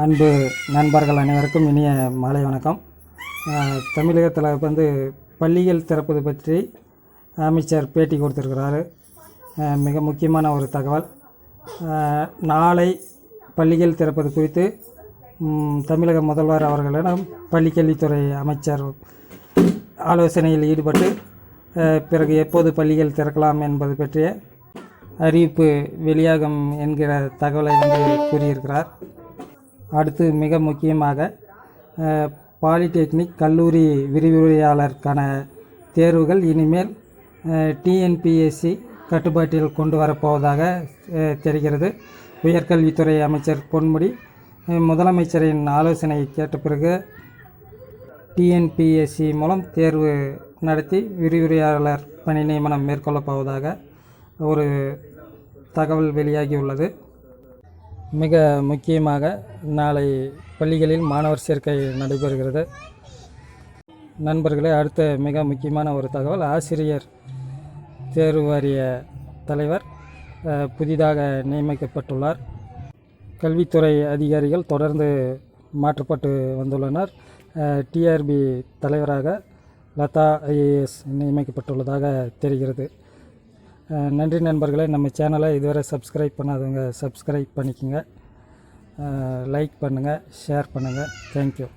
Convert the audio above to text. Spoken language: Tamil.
அன்பு நண்பர்கள் அனைவருக்கும் இனிய மாலை வணக்கம். தமிழகத்தில் வந்து பள்ளிகள் திறப்பது பற்றி அமைச்சர் பேட்டி கொடுத்துருக்கிறாரு. மிக முக்கியமான ஒரு தகவல். நாளை பள்ளிகள் திறப்பது குறித்து தமிழக முதல்வர் அவர்களிடம் பள்ளிக்கல்வித்துறை அமைச்சர் ஆலோசனையில் ஈடுபட்டு பிறகு எப்போது பள்ளிகள் திறக்கலாம் என்பது பற்றிய அறிவிப்பு வெளியாகும் என்கிற தகவலை வந்து கூறியிருக்கிறார். அடுத்து மிக முக்கியமாக பாலிடெக்னிக் கல்லூரி விரிவுரையாளருக்கான தேர்வுகள் இனிமேல் டிஎன்பிஎஸ்சி கட்டுப்பாட்டில் கொண்டு வரப்போவதாக தெரிகிறது. உயர்கல்வித்துறை அமைச்சர் பொன்முடி முதலமைச்சரின் ஆலோசனை கேட்ட பிறகு டிஎன்பிஎஸ்சி மூலம் தேர்வு நடத்தி விரிவுரையாளர் பணி நியமனம் மேற்கொள்ளப் போவதாக ஒரு தகவல் வெளியாகியுள்ளது. மிக முக்கியமாக நாளை பள்ளிகளில் மாணவர் சேர்க்கை நடைபெறுகிறது. நண்பர்களே அடுத்த மிக முக்கியமான ஒரு தகவல் ஆசிரியர் தேர்வு வாரிய தலைவர் புதிதாக நியமிக்கப்பட்டுள்ளார். கல்வித்துறை அதிகாரிகள் தொடர்ந்து மாற்றப்பட்டு வந்துள்ளனர். டிஆர்பி தலைவராக லதா ஐஏஎஸ் நியமிக்கப்பட்டுள்ளதாக தெரிகிறது. நன்றி நண்பர்களே. நம்ம சேனலை இதுவரை சப்ஸ்கிரைப் பண்ணாதவங்க சப்ஸ்கிரைப் பண்ணிக்கோங்க. லைக் பண்ணுங்கள் ஷேர் பண்ணுங்கள் தேங்க்யூ